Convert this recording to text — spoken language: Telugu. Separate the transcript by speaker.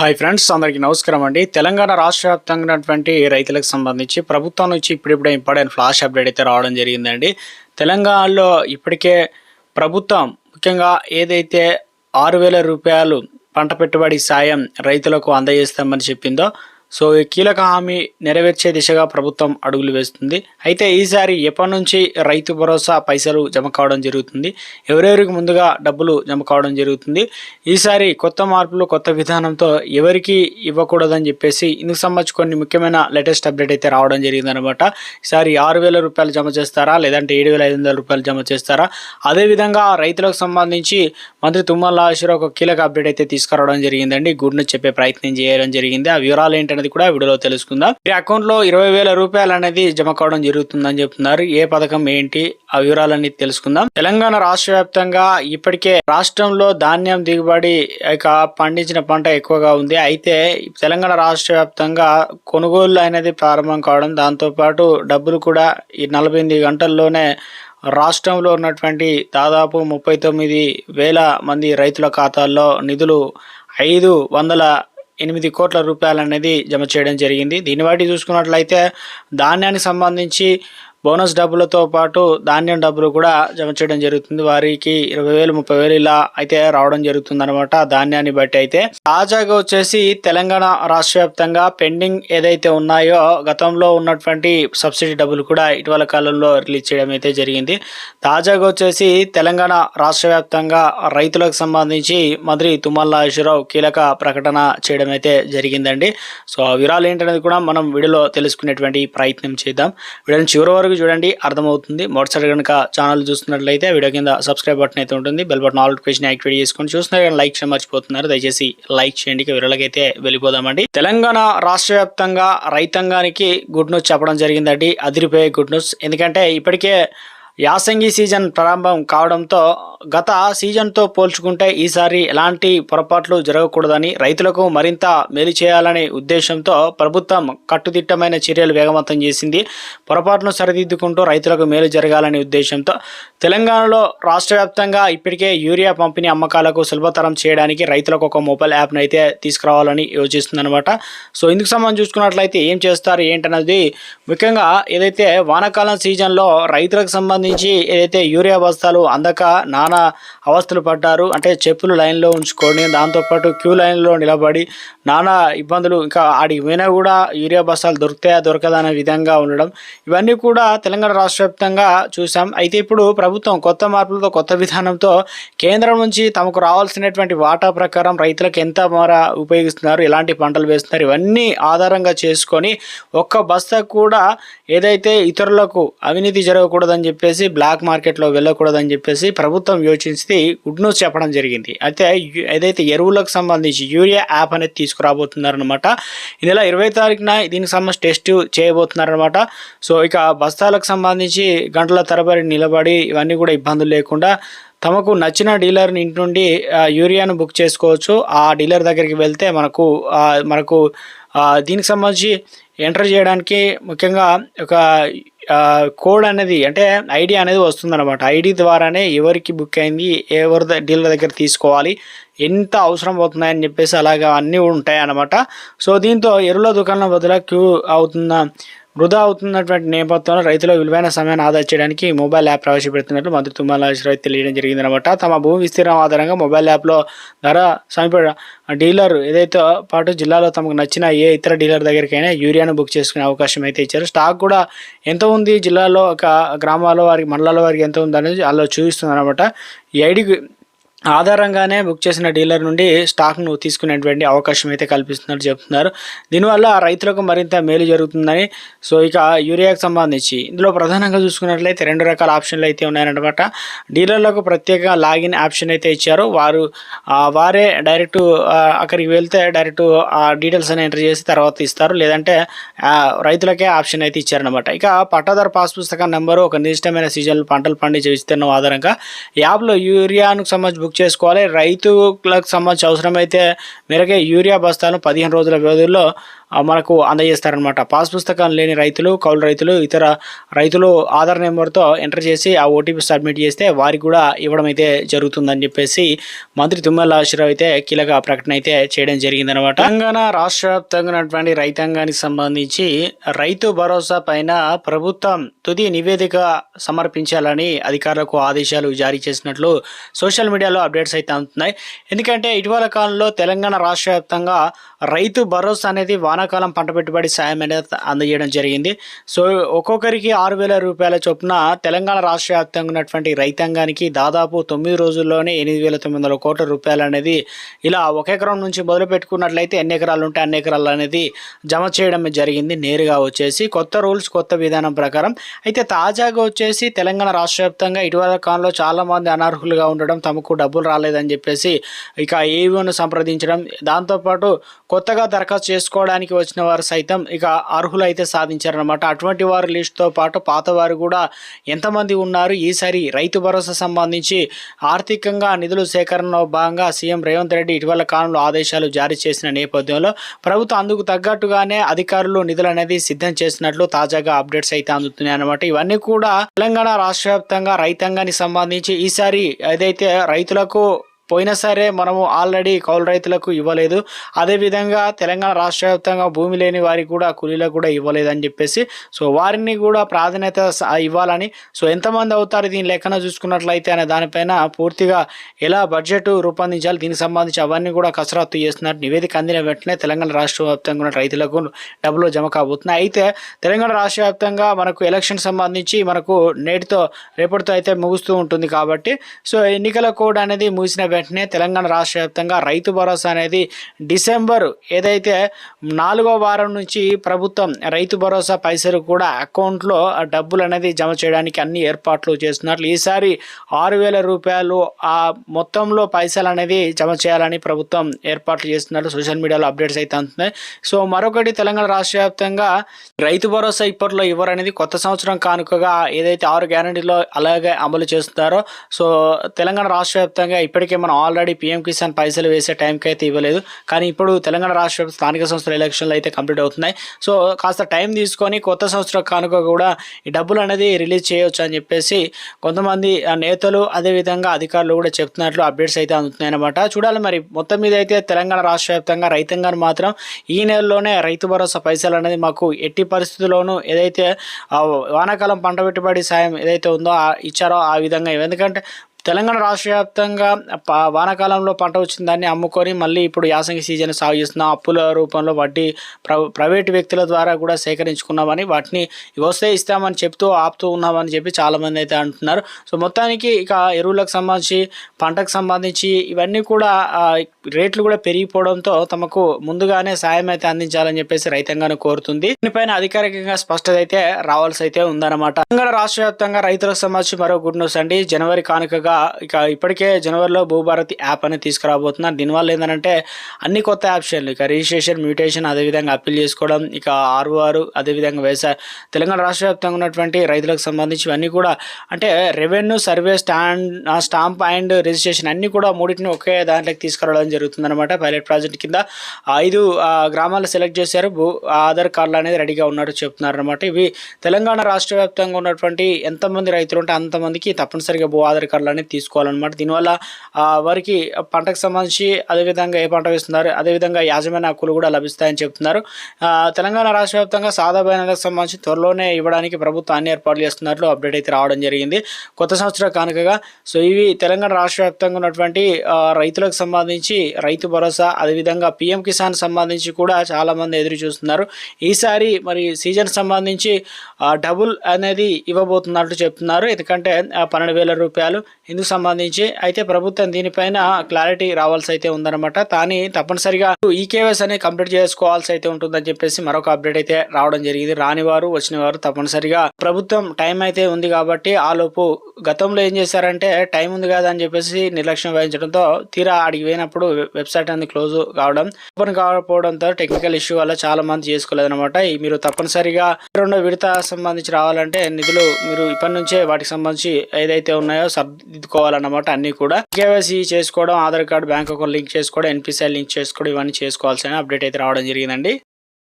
Speaker 1: హాయ్ ఫ్రెండ్స్ అందరికీ నమస్కారం అండి. తెలంగాణ రాష్ట్ర వ్యాప్తంగా ఉన్నటువంటి రైతులకు సంబంధించి ప్రభుత్వం నుంచి ఇప్పుడిప్పుడే ఇంపార్టెంట్ ఫ్లాష్ అప్డేట్ అయితే రావడం జరిగిందండి. తెలంగాణలో ఇప్పటికే ప్రభుత్వం ముఖ్యంగా ఏదైతే ఆరు వేల రూపాయలు పంట పెట్టుబడి సాయం రైతులకు అందజేస్తామని చెప్పిందో సో ఈ కీలక హామీ నెరవేర్చే దిశగా ప్రభుత్వం అడుగులు వేస్తుంది. అయితే ఈసారి ఎప్పటి నుంచి రైతు భరోసా పైసలు జమ కావడం జరుగుతుంది? ఎవరెవరికి ముందుగా డబ్బులు జమ కావడం జరుగుతుంది? ఈసారి కొత్త మార్పులు కొత్త విధానంతో ఎవరికి ఇవ్వకూడదని చెప్పేసి ఇందుకు సంబంధించి కొన్ని ముఖ్యమైన లేటెస్ట్ అప్డేట్ అయితే రావడం జరిగిందనమాట. ఈసారి ఆరు వేల రూపాయలు జమ చేస్తారా? లేదంటే ఏడు వేల ఐదు వందల రూపాయలు జమ చేస్తారా? అదేవిధంగా రైతులకు సంబంధించి మంత్రి తుమ్మల నాగేశ్వరరావు ఒక కీలక అప్డేట్ అయితే తీసుకురావడం జరిగిందండి. గుడ్ న్యూస్ చెప్పే ప్రయత్నం చేయడం జరిగింది. ఆ వివరాలు ఏంటంటే అనేది కూడా వీడియోలో తెలుసుకుందాం. మీ అకౌంట్లో ఇరవై వేల రూపాయలు అనేది జమ కావడం జరుగుతుందని చెప్తున్నారు. ఏ పథకం ఏంటి ఆ వివరాలన్నీ తెలుసుకుందాం. తెలంగాణ రాష్ట్ర వ్యాప్తంగా ఇప్పటికే రాష్ట్రంలో ధాన్యం దిగుబడి పండించిన పంట ఎక్కువగా ఉంది. అయితే తెలంగాణ రాష్ట్ర వ్యాప్తంగా కొనుగోలు అనేది ప్రారంభం కావడం దాంతోపాటు డబ్బులు కూడా ఈ నలభై ఎనిమిది గంటల్లోనే రాష్ట్రంలో ఉన్నటువంటి దాదాపు ముప్పై తొమ్మిది వేల మంది రైతుల ఖాతాల్లో నిధులు ఐదు వందల ఎనిమిది కోట్ల రూపాయలు అనేది జమ చేయడం జరిగింది. దీన్ని బట్టి చూసుకున్నట్లయితే ధాన్యానికి సంబంధించి బోనస్ డబ్బులతో పాటు ధాన్యం డబ్బులు కూడా జమ చేయడం జరుగుతుంది. వారికి ఇరవై వేలు ముప్పై వేలు ఇలా అయితే రావడం జరుగుతుంది అనమాట ధాన్యాన్ని బట్టి అయితే. తాజాగా వచ్చేసి తెలంగాణ రాష్ట్ర వ్యాప్తంగా పెండింగ్ ఏదైతే ఉన్నాయో గతంలో ఉన్నటువంటి సబ్సిడీ డబ్బులు కూడా ఇటీవల కాలంలో రిలీజ్ చేయడం అయితే జరిగింది. తాజాగా వచ్చేసి తెలంగాణ రాష్ట్ర వ్యాప్తంగా రైతులకు సంబంధించి మంత్రి తుమ్మల నాగేశ్వరరావు కీలక ప్రకటన చేయడం అయితే జరిగిందండి. సో ఆ వివరాలు ఏంటనేది కూడా మనం వీడియోలో తెలుసుకునేటువంటి ప్రయత్నం చేద్దాం. వీడియోని చివరి వరకు చూడండి అర్థమవుతుంది. మొదటిసారి కనుక ఛానల్ చూస్తున్నట్లయితే వీడియో కింద సబ్స్క్రైబ్ బటన్ అయితే ఉంటుంది. Bell button all notification activate చేసుకొని చూస్తున్నారు కానీ లైక్ చేయడం మర్చిపోతున్నారు. దయచేసి లైక్ చేయండి. ఇక వెళ్ళిపోదామండి. తెలంగాణ రాష్ట్ర వ్యాప్తంగా రైతాంగానికి గుడ్ న్యూస్ చెప్పడం జరిగిందండి. అదిరిపోయే గుడ్ న్యూస్ ఎందుకంటే ఇప్పటికే యాసంగి సీజన్ ప్రారంభం కావడంతో గత సీజన్తో పోల్చుకుంటే ఈసారి ఎలాంటి పొరపాట్లు జరగకూడదని రైతులకు మరింత మేలు చేయాలనే ఉద్దేశంతో ప్రభుత్వం కట్టుదిట్టమైన చర్యలు వేగవంతం చేసింది. పొరపాటును సరిదిద్దుకుంటూ రైతులకు మేలు జరగాలనే ఉద్దేశంతో తెలంగాణలో రాష్ట్ర వ్యాప్తంగా ఇప్పటికే యూరియా పంపిణీ అమ్మకాలకు సులభతరం చేయడానికి రైతులకు ఒక మొబైల్ యాప్ను అయితే తీసుకురావాలని యోచిస్తుందన్నమాట. సో ఇందుకు సంబంధించి చూసుకున్నట్లయితే ఏం చేస్తారు ఏంటన్నది ముఖ్యంగా ఏదైతే వానాకాలం సీజన్లో రైతులకు సంబంధించి ఏదైతే యూరియా బస్తాలు అందక నానా అవస్థలు పడ్డారు అంటే చెప్పులు లైన్లో ఉంచుకొని దాంతోపాటు క్యూ లైన్లో నిలబడి నానా ఇబ్బందులు ఇంకా ఆడికి పోయినా కూడా యూరియా బస్తాలు దొరుకుతాయా దొరకదా అనే విధంగా ఉండడం. ఇవన్నీ కూడా తెలంగాణ రాష్ట్ర వ్యాప్తంగా చూసాం. అయితే ఇప్పుడు ప్రభుత్వం కొత్త మార్పులతో కొత్త విధానంతో కేంద్రం నుంచి తమకు రావాల్సినటువంటి వాటా ప్రకారం రైతులకు ఎంత మేర ఉపయోగిస్తున్నారు ఎలాంటి పంటలు వేస్తున్నారు ఇవన్నీ ఆధారంగా చేసుకొని ఒక్క బస్తా కూడా ఏదైతే ఇతరులకు అవినీతి జరగకూడదని చెప్పేసి చెప్పేసి బ్లాక్ మార్కెట్లో వెళ్ళకూడదని చెప్పేసి ప్రభుత్వం యోచించి గుడ్ న్యూస్ చెప్పడం జరిగింది. అయితే ఏదైతే ఎరువులకు సంబంధించి యూరియా యాప్ అనేది తీసుకురాబోతున్నారనమాట ఈ నెల ఇరవై తారీఖున దీనికి సంబంధించి టెస్ట్ చేయబోతున్నారనమాట సో ఇక బస్తాలకు సంబంధించి గంటల తరబడి నిలబడి ఇవన్నీ కూడా ఇబ్బందులు లేకుండా తమకు నచ్చిన డీలర్ని ఇంటి నుండి యూరియాను బుక్ చేసుకోవచ్చు. ఆ డీలర్ దగ్గరికి వెళ్తే మనకు మనకు దీనికి సంబంధించి ఎంటర్ చేయడానికి ముఖ్యంగా ఒక కోడ్ అనేది అంటే ఐడి అనేది వస్తుందన్నమాట. ఐడి ద్వారానే ఎవరికి బుక్ అయింది ఎవరి డీలర్ దగ్గర తీసుకోవాలి ఎంత అవసరం అవుతున్నాయని చెప్పేసి అలాగా అన్నీ ఉంటాయి అన్నమాట సో దీంతో ఎరువుల దుకాణం బదులు క్యూ అవుతున్న వృధా అవుతున్నటువంటి నేపథ్యంలో రైతుల విలువైన సమయాన్ని ఆదా చేయడానికి మొబైల్ యాప్ ప్రవేశపెడుతున్నట్లు మంత్రి తుమ్మల రైతు తెలియడం జరిగిందనమాట తమ భూమి విస్తీర్ణం ఆధారంగా మొబైల్ యాప్లో ధర సమీప డీలర్ ఏదైతే పాటు జిల్లాలో తమకు నచ్చిన ఏ ఇతర డీలర్ దగ్గరికైనా యూరియాను బుక్ చేసుకునే అవకాశం అయితే ఇచ్చారు. స్టాక్ కూడా ఎంత ఉంది జిల్లాలో ఒక గ్రామాల వారికి మండలాల వారికి ఎంత ఉంది అనేది అలా చూపిస్తుంది అనమాట ఈ ఐడి ఆధారంగానే బుక్ చేసిన డీలర్ నుండి స్టాక్ను తీసుకునేటువంటి అవకాశం అయితే కల్పిస్తున్నట్టు చెప్తున్నారు. దీనివల్ల రైతులకు మరింత మేలు జరుగుతుందని సో ఇక యూరియాకి సంబంధించి ఇందులో ప్రధానంగా చూసుకున్నట్లయితే రెండు రకాల ఆప్షన్లు అయితే ఉన్నాయన్నమాట. డీలర్లకు ప్రత్యేకంగా లాగిన్ ఆప్షన్ అయితే ఇచ్చారు. వారు వారే డైరెక్ట్ అక్కడికి వెళ్తే డైరెక్ట్ ఆ డీటెయిల్స్ అని ఎంటర్ చేసి తర్వాత ఇస్తారు. లేదంటే రైతులకే ఆప్షన్ అయితే ఇచ్చారనమాట ఇక పట్టాదారు పాస్ పుస్తకం నెంబరు ఒక నిర్దిష్టమైన సీజన్లో పంటలు పండించే విస్తీర్ణం ఆధారంగా యాప్లో యూరియాను సంబంధించి బుక్ చేసుకోవాలి. రైతులకు సంబంధించి అవసరమైతే మేరకే యూరియా బస్తాను పదిహేను రోజుల వ్యవధిలో మనకు అందజేస్తారనమాట పాస్ పుస్తకాలు లేని రైతులు కౌలు రైతులు ఇతర రైతులు ఆధార్ నెంబర్తో ఎంటర్ చేసి ఆ ఓటీపీ సబ్మిట్ చేస్తే వారికి కూడా ఇవ్వడం అయితే జరుగుతుందని చెప్పేసి మంత్రి తుమ్మల ఆశీరావు అయితే కీలక ప్రకటన అయితే చేయడం జరిగిందనమాట తెలంగాణ రాష్ట్ర వ్యాప్తంగా ఉన్నటువంటి రైతాంగానికి సంబంధించి రైతు భరోసా పైన ప్రభుత్వం తుది నివేదిక సమర్పించాలని అధికారులకు ఆదేశాలు జారీ చేసినట్లు సోషల్ మీడియాలో అప్డేట్స్ అయితే అందుతున్నాయి. ఎందుకంటే ఇటీవల కాలంలో తెలంగాణ రాష్ట్ర వ్యాప్తంగా రైతు భరోసా అనేది వానాకాలం పంట పెట్టుబడి సాయం అనేది అందజేయడం జరిగింది. సో ఒక్కొక్కరికి ఆరు వేల రూపాయల చొప్పున తెలంగాణ రాష్ట్ర వ్యాప్తంగా ఉన్నటువంటి రైతాంగానికి దాదాపు తొమ్మిది రోజుల్లోనే ఎనిమిది వేల తొమ్మిది వందల కోట్ల రూపాయలు అనేది ఇలా ఒక ఎకరం నుంచి మొదలు పెట్టుకున్నట్లయితే ఎన్ని ఎకరాలు ఉంటే అన్ని ఎకరాలు అనేది జమ చేయడం జరిగింది నేరుగా వచ్చేసి. కొత్త రూల్స్ కొత్త విధానం ప్రకారం. అయితే తాజాగా వచ్చేసి తెలంగాణ రాష్ట్ర వ్యాప్తంగా ఇటీవల కాలంలో చాలామంది అనర్హులుగా ఉండడం తమకు డబ్బులు రాలేదని చెప్పేసి ఇక ఏవీను సంప్రదించడం. దాంతోపాటు కొత్తగా దరఖాస్తు చేసుకోవడానికి వచ్చిన వారు సైతం ఇక అర్హులు అయితే సాధించారనమాట అటువంటి వారి లిస్టుతో పాటు పాత వారు కూడా ఎంతమంది ఉన్నారు? ఈసారి రైతు భరోసా సంబంధించి ఆర్థికంగా నిధుల సేకరణలో భాగంగా సీఎం రేవంత్ రెడ్డి ఇటీవల కాలంలో ఆదేశాలు జారీ చేసిన నేపథ్యంలో ప్రభుత్వం అందుకు తగ్గట్టుగానే అధికారులు నిధులు అనేది సిద్ధం చేసినట్లు తాజాగా అప్డేట్స్ అయితే అందుతున్నాయి అనమాట ఇవన్నీ కూడా తెలంగాణ రాష్ట్ర వ్యాప్తంగా రైతాంగానికి సంబంధించి ఈసారి ఏదైతే రైతులకు పోయినా సరే మనము ఆల్రెడీ కౌలు రైతులకు ఇవ్వలేదు. అదేవిధంగా తెలంగాణ రాష్ట్ర వ్యాప్తంగా భూమి లేని వారికి కూడా కూలీలకు కూడా ఇవ్వలేదని చెప్పేసి సో వారిని కూడా ప్రాధాన్యత స- ఇవ్వాలని సో ఎంతమంది అవుతారు దీని లెక్కన చూసుకున్నట్లయితే అనే దానిపైన పూర్తిగా ఎలా బడ్జెట్ రూపొందించాలి దీనికి సంబంధించి అవన్నీ కూడా కసరత్తు చేస్తున్నారు. నివేదిక అందిన వెంటనే తెలంగాణ రాష్ట్ర వ్యాప్తంగా ఉన్న రైతులకు డబ్బులు జమ కాబోతున్నాయి. అయితే తెలంగాణ రాష్ట్ర వ్యాప్తంగా మనకు ఎలక్షన్ సంబంధించి మనకు నేటితో రేపటితో అయితే ముగుస్తూ ఉంటుంది కాబట్టి సో ఎన్నికల కోడ్ అనేది ముగిసిన వెంటనే తెలంగాణ రాష్ట్ర వ్యాప్తంగా రైతు భరోసా అనేది డిసెంబర్ ఏదైతే నాలుగో వారం నుంచి ప్రభుత్వం రైతు భరోసా పైసలు కూడా అకౌంట్లో డబ్బులు అనేది జమ చేయడానికి అన్ని ఏర్పాట్లు చేస్తున్నట్లు ఈసారి ఆరు వేల రూపాయలు ఆ మొత్తంలో పైసలు అనేది జమ చేయాలని ప్రభుత్వం ఏర్పాట్లు చేస్తున్నట్లు సోషల్ మీడియాలో అప్డేట్స్ అయితే అందుతున్నాయి. సో మరొకటి తెలంగాణ రాష్ట్ర వ్యాప్తంగా రైతు భరోసా ఇప్పట్లో ఇవ్వరనేది కొత్త సంవత్సరం కానుకగా ఏదైతే ఆరు గ్యారంటీలో అలాగే అమలు చేస్తున్నారో సో తెలంగాణ రాష్ట్ర వ్యాప్తంగా ఇప్పటికే మనం ఆల్రెడీ పీఎం కిసాన్ పైసలు వేసే టైంకి అయితే ఇవ్వలేదు. కానీ ఇప్పుడు తెలంగాణ రాష్ట్ర స్థానిక సంస్థల ఎలక్షన్లు అయితే కంప్లీట్ అవుతున్నాయి. సో కాస్త టైం తీసుకొని కొత్త సంవత్సరం కానుక కూడా ఈ డబ్బులు అనేది రిలీజ్ చేయొచ్చు అని చెప్పేసి కొంతమంది నేతలు అదేవిధంగా అధికారులు కూడా చెప్తున్నట్లు అప్డేట్స్ అయితే అందుతున్నాయి అనమాట చూడాలి మరి మొత్తం మీద అయితే తెలంగాణ రాష్ట్ర వ్యాప్తంగా రైతాంగాన్ని మాత్రం ఈ నెలలోనే రైతు భరోసా పైసలు అనేది మాకు ఎట్టి పరిస్థితుల్లోనూ ఏదైతే వానాకాలం పంట పెట్టుబడి సాయం ఏదైతే ఉందో ఇచ్చారో ఆ విధంగా ఎందుకంటే తెలంగాణ రాష్ట్ర వ్యాప్తంగా వానాకాలంలో పంట వచ్చిన దాన్ని అమ్ముకొని మళ్ళీ ఇప్పుడు యాసంగి సీజన్ సాగు చేస్తున్నాం అప్పుల రూపంలో వడ్డీ ప్ర ప్రైవేటు వ్యక్తుల ద్వారా కూడా సేకరించుకున్నామని వాటిని వస్తే ఇస్తామని చెప్తూ ఆపుతూ ఉన్నామని చెప్పి చాలామంది అయితే అంటున్నారు. సో మొత్తానికి ఇక ఎరువులకు సంబంధించి పంటకు సంబంధించి ఇవన్నీ కూడా రేట్లు కూడా పెరిగిపోవడంతో తమకు ముందుగానే సాయం అయితే అందించాలని చెప్పేసి రైతాంగాన్ని కోరుతుంది. దీనిపైన అధికారికంగా స్పష్టత అయితే రావాల్సి అయితే ఉందన్నమాట. తెలంగాణ రాష్ట్ర వ్యాప్తంగా రైతులకు సంబంధించి మరో గుడ్ న్యూస్ అండి. జనవరి కానుకగా ఇక ఇప్పటికే జనవరిలో భూభారతి యాప్ అనేది తీసుకురాబోతున్నారు. దీనివల్ల ఏంటంటే అన్ని కొత్త ఆప్షన్లు ఇక రిజిస్ట్రేషన్ మ్యూటేషన్ అదేవిధంగా అప్పీల్ చేసుకోవడం ఇక ఆర్ఓఆర్ అదేవిధంగా వ్యవసాయ తెలంగాణ రాష్ట్ర వ్యాప్తంగా ఉన్నటువంటి రైతులకు సంబంధించి ఇవన్నీ కూడా అంటే revenue survey stand stamp and registration అన్ని కూడా మూడింటిని ఒకే దాంట్లోకి తీసుకురావడం జరుగుతుందన్నమాట పైలట్ ప్రాజెక్ట్ కింద. ఐదు ఆ, గ్రామాలు సెలెక్ట్ చేశారు. భూ ఆధార్ కార్డులు అనేది రెడీగా ఉన్నట్టు చెప్తున్నారు అనమాట ఇవి తెలంగాణ రాష్ట్ర వ్యాప్తంగా ఉన్నటువంటి ఎంతమంది రైతులు ఉంటే అంతమందికి తప్పనిసరిగా భూ ఆధార్ కార్డులు అనేది తీసుకోవాలన్నమాట. దీనివల్ల వారికి పంటకు సంబంధించి అదేవిధంగా ఏ పంట వేస్తున్నారు అదేవిధంగా యాజమాన్య హక్కులు కూడా లభిస్తాయని చెప్తున్నారు. తెలంగాణ రాష్ట్ర వ్యాప్తంగా సాదా బైనాలకు సంబంధించి త్వరలోనే ఇవ్వడానికి ప్రభుత్వం అన్ని ఏర్పాట్లు చేస్తున్నట్లు అప్డేట్ అయితే రావడం జరిగింది. కొత్త సంవత్సర కానుకగా సో ఇవి తెలంగాణ రాష్ట్ర వ్యాప్తంగా ఉన్నటువంటి రైతులకు సంబంధించి రైతు భరోసా అదేవిధంగా పిఎం కిసాన్ సంబంధించి కూడా చాలామంది ఎదురు చూస్తున్నారు. ఈసారి మరి సీజన్ సంబంధించి డబుల్ అనేది ఇవ్వబోతున్నట్లు చెప్తున్నారు. ఎందుకంటే పన్నెండు వేల రూపాయలు ఇందుకు సంబంధించి అయితే ప్రభుత్వం దీనిపైన క్లారిటీ రావాల్సి అయితే ఉందన్నమాట. కానీ తప్పనిసరిగా ఈ కేవైస్ అనేది కంప్లీట్ చేసుకోవాల్సి అయితే ఉంటుందని చెప్పేసి మరొక అప్డేట్ అయితే రావడం జరిగింది. రాని వారు వచ్చిన వారు తప్పనిసరిగా ప్రభుత్వం టైం అయితే ఉంది కాబట్టి ఆ లోపు గతంలో ఏం చేశారంటే టైం ఉంది కదా అని చెప్పేసి నిర్లక్ష్యం వహించడంతో తీరా అడిగి పోయినప్పుడు వెబ్సైట్ అనేది క్లోజ్ కావడం ఓపెన్ కాకపోవడంతో టెక్నికల్ ఇష్యూ వల్ల చాలా మంది చేసుకోలేదన్నమాట. మీరు తప్పనిసరిగా రెండో విడత సంబంధించి రావాలంటే నిధులు మీరు ఇప్పటి నుంచే వాటికి సంబంధించి ఏదైతే ఉన్నాయో సర్ది సరిదిద్దుకోవాలన్నమాట అన్ని కూడా. కేవైసీ చేసుకోవడం Aadhaar card bank account link చేసుకోవడం ఎన్పిసిఐ లింక్ చేసుకోవడం ఇవన్నీ చేసుకోవాల్సిన అప్డేట్ అయితే రావడం జరిగిందండి.